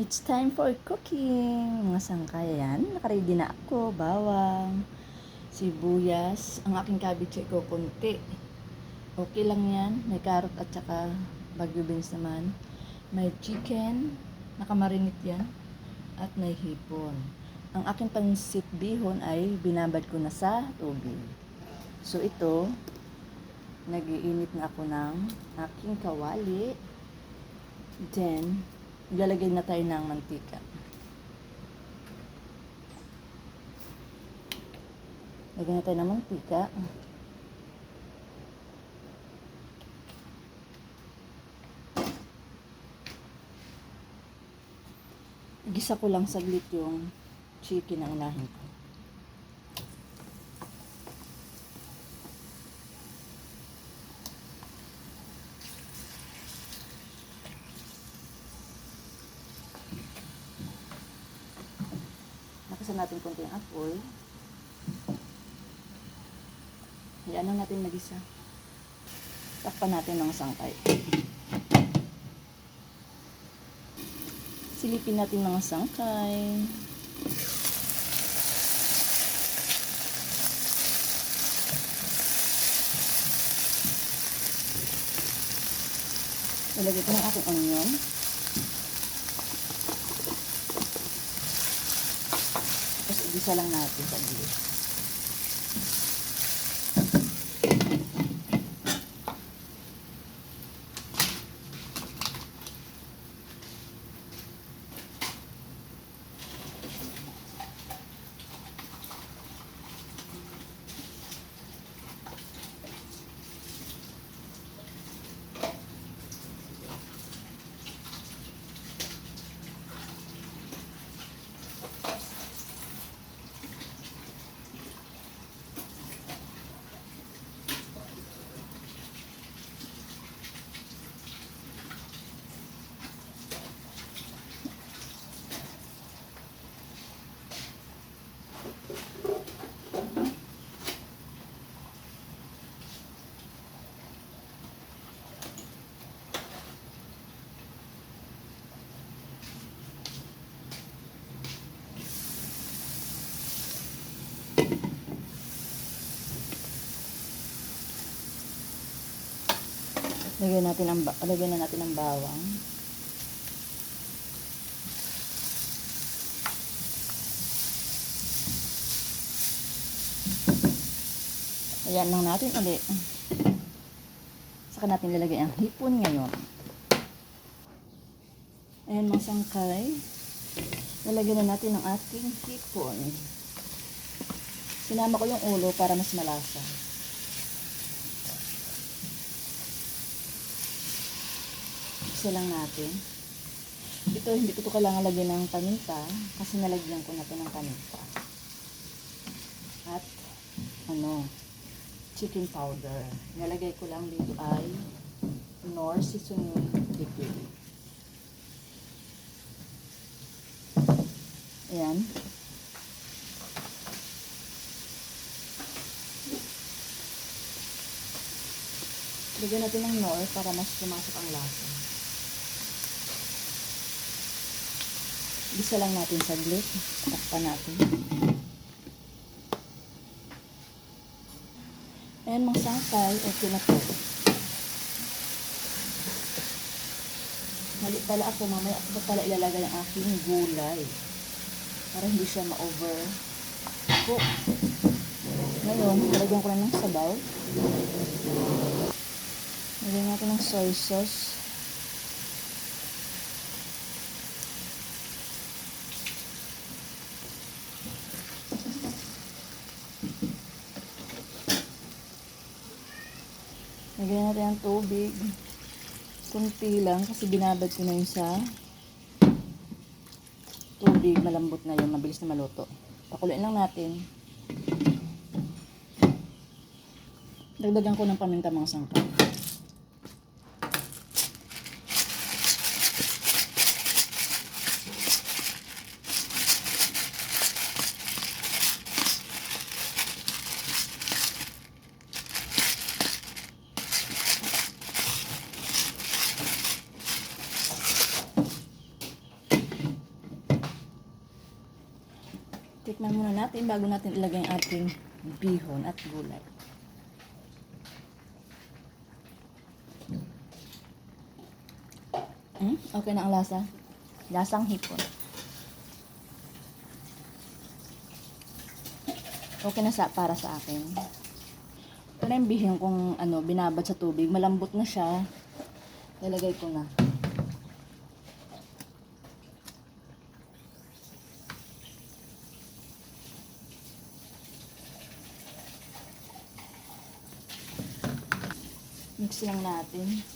It's time for cooking. Mga sangkay yan. Nakaready na ako. Bawang, sibuyas. Ang aking cabbage ay kukunti. Okay lang yan. May carrot at saka bagyo beans naman. May chicken. Nakamarinit yan. At may hipon. Ang aking pansit bihon ay binabad ko na sa tubig. So ito, nagiinit na ako ng aking kawali. Then, Ilalagay na tayo ng mantika. Lagyan na tayo ng mantika. Gisa ko lang saglit yung chicken na unahin ko. Nakasan natin konti ang apoy. Hayaan lang natin mag-isa. Takpan natin ng sangkay. Silipin natin mga sangkay. Ilagay ko ng ating onion. Igisa lang natin sa gilid. Lagyan natin ang lagyan na natin ang bawang. Ayan lang natin ulit. Saka natin lalagay ang hipon ngayon. Ayan mga sangkay. Lalagyan na natin ang ating hipon. Sinama ko yung ulo para mas malasa. Isa lang natin. Ito, hindi ko to kailangan lagyan ng paminta kasi nalagyan ko na to ng paminta. At, ano, chicken powder. Nalagay ko lang dito ay nor seasoning liquid. Ayan. Lagyan natin ng nor para mas pumasok ang lasa. Bisa lang natin saglit. Takpan natin. Ayan mga sangkay, okay na po. Mali pala ako, mamaya ako pa pala ilalagay ang aking gulay. Para hindi siya ma-over cook. Ngayon, lagyan ko na ng sabaw. Lagyan natin ng soy sauce. Lagyan natin ng tubig. Kunti lang kasi binabad ko na yun sa tubig. Malambot na yun. Mabilis na maluto. Pakuluin lang natin. Dagdagan ko ng paminta mga sangkap. Tikman muna natin bago natin ilagay ang ating bihon at gulay. Hmm? Okay na ang lasa. Lasang hipon. Okay na sa para sa akin. Ito na yung bihon kung ano, binabad sa tubig. Malambot na siya. Lalagay ko na. Mix lang natin.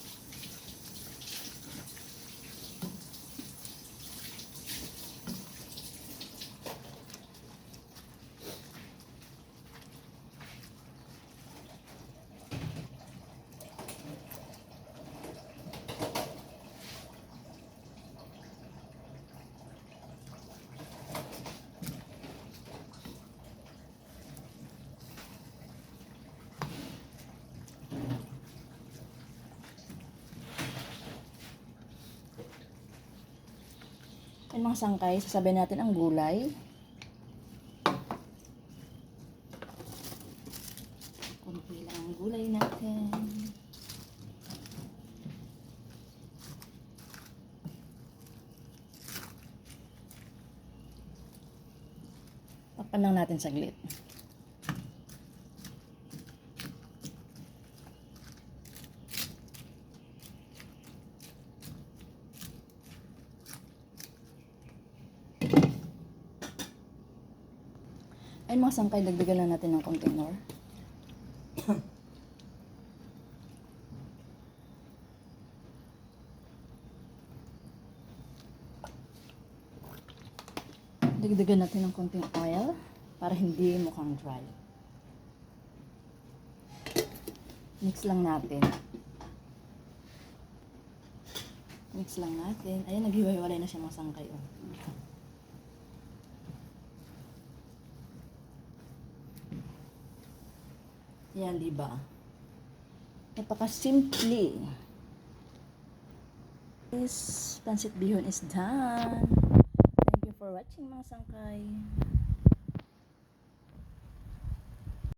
Yung mga sangkay, sasabihin natin ang gulay. Kunti lang ang gulay natin. Takpan lang natin saglit. Ay, mga sangkay, dagdagan lang natin ng container. Dagdagan natin ng konting oil para hindi mukhang dry. Mix lang natin. Mix lang natin. Ayan, naghiwa-hiwalay na siya mga sangkay. Oh. Yan, di ba? Napaka-simple. This pancit bihon is done. Thank you for watching mga sangkay.